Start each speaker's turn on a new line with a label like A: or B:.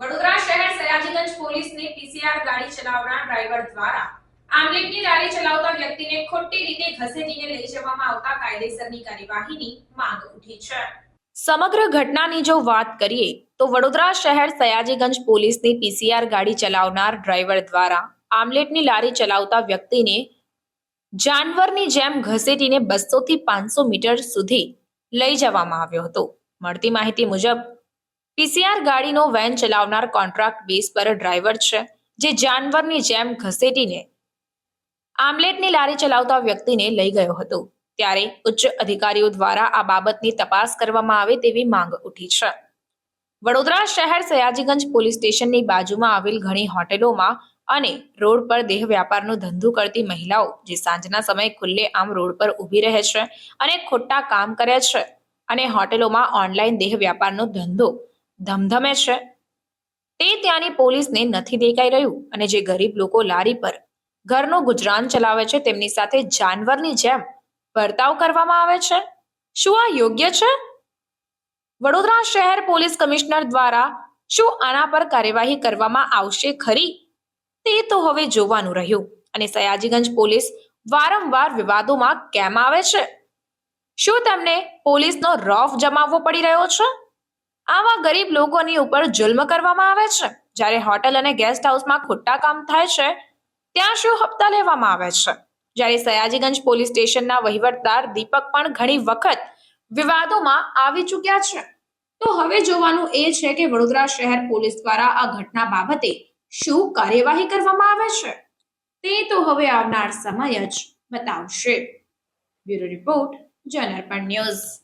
A: વડોદરા શહેર સયાજીગંજ પોલીસની પીસીઆર ગાડી ચલાવનાર ડ્રાઈવર દ્વારા આમલેટની લારી ચલાવતા વ્યક્તિને ખોટી રીતે ઘસેટીને લઈ જવામાં આવતા કાયદેસરની કાર્યવાહીની માંગ ઉઠી છે. સમગ્ર ઘટનાની જો વાત કરીએ, તો વડોદરા શહેર સયાજીગંજ પોલીસની પીસીઆર ગાડી ચલાવનાર ડ્રાઈવર દ્વારા આમલેટની લારી ચલાવતા વ્યક્તિને જાનવરની જેમ ઘસેટીને બસો થી પાંચસો મીટર સુધી લઈ જવામાં આવ્યો હતો. મળતી માહિતી મુજબ પીસીઆર ગાડીનો વેન ચલાવનાર કોન્ટ્રાક્ટ બેઝ પર ડ્રાઈવર છે, જે જાનવરની જેમ ઘસેટીને આમલેટની લારી ચલાવતા વ્યક્તિને લઈ ગયો હતો. ત્યારે ઉચ્ચ અધિકારીઓ દ્વારા આ બાબતની તપાસ કરવામાં આવે તેવી માંગ ઉઠી છે. વડોદરા શહેર સયાજીગંજ પોલીસ સ્ટેશનની બાજુમાં આવેલ ઘણી હોટેલોમાં અને રોડ પર દેહ વ્યાપારનો ધંધો કરતી મહિલાઓ, જે સાંજના સમયે ખુલ્લે આમ રોડ પર ઊભી રહે છે અને ખોટા કામ કરે છે અને હોટેલોમાં ઓનલાઈન દેહ વ્યાપારનો ધંધો ધમધમે છે. તે ત્યાંની પોલીસને નથી દેખાઈ રહ્યું અને જે ગરીબ લોકો લારી પર ઘરનું ગુજરાન ચલાવે છે, તેમની સાથે જાનવરની જેમ વર્તાવ કરવામાં આવે છે. શું આ યોગ્ય છે? વડોદરા શહેર પોલીસ કમિશનર દ્વારા શું આના પર કાર્યવાહી કરવામાં આવશે ખરી? તે તો હવે જોવાનું રહ્યું અને સયાજીગંજ પોલીસ વારંવાર વિવાદોમાં કેમ આવે છે? શું તેમને પોલીસનો રોફ જમાવવો પડી રહ્યો છે? આવા ગરીબ લોકોની ઉપર જુલ્મ કરવામાં આવે છે? જ્યારે હોટેલ અને ગેસ્ટ હાઉસમાં ખોટા કામ થાય છે, ત્યાં શું હપ્તા લેવામાં આવે છે? જ્યારે સયાજીગંજ પોલીસ સ્ટેશનના વહીવટદાર દીપક પણ ઘણી વખત વિવાદોમાં આવી ચૂક્યા છે. તો હવે જોવાનું એ છે કે વડોદરા શહેર પોલીસ દ્વારા આ ઘટના બાબતે શું કાર્યવાહી કરવામાં આવે છે? તે તો હવે આવનાર સમય જ બતાવશે. બ્યુરો રિપોર્ટ જનરપણ ન્યૂઝ.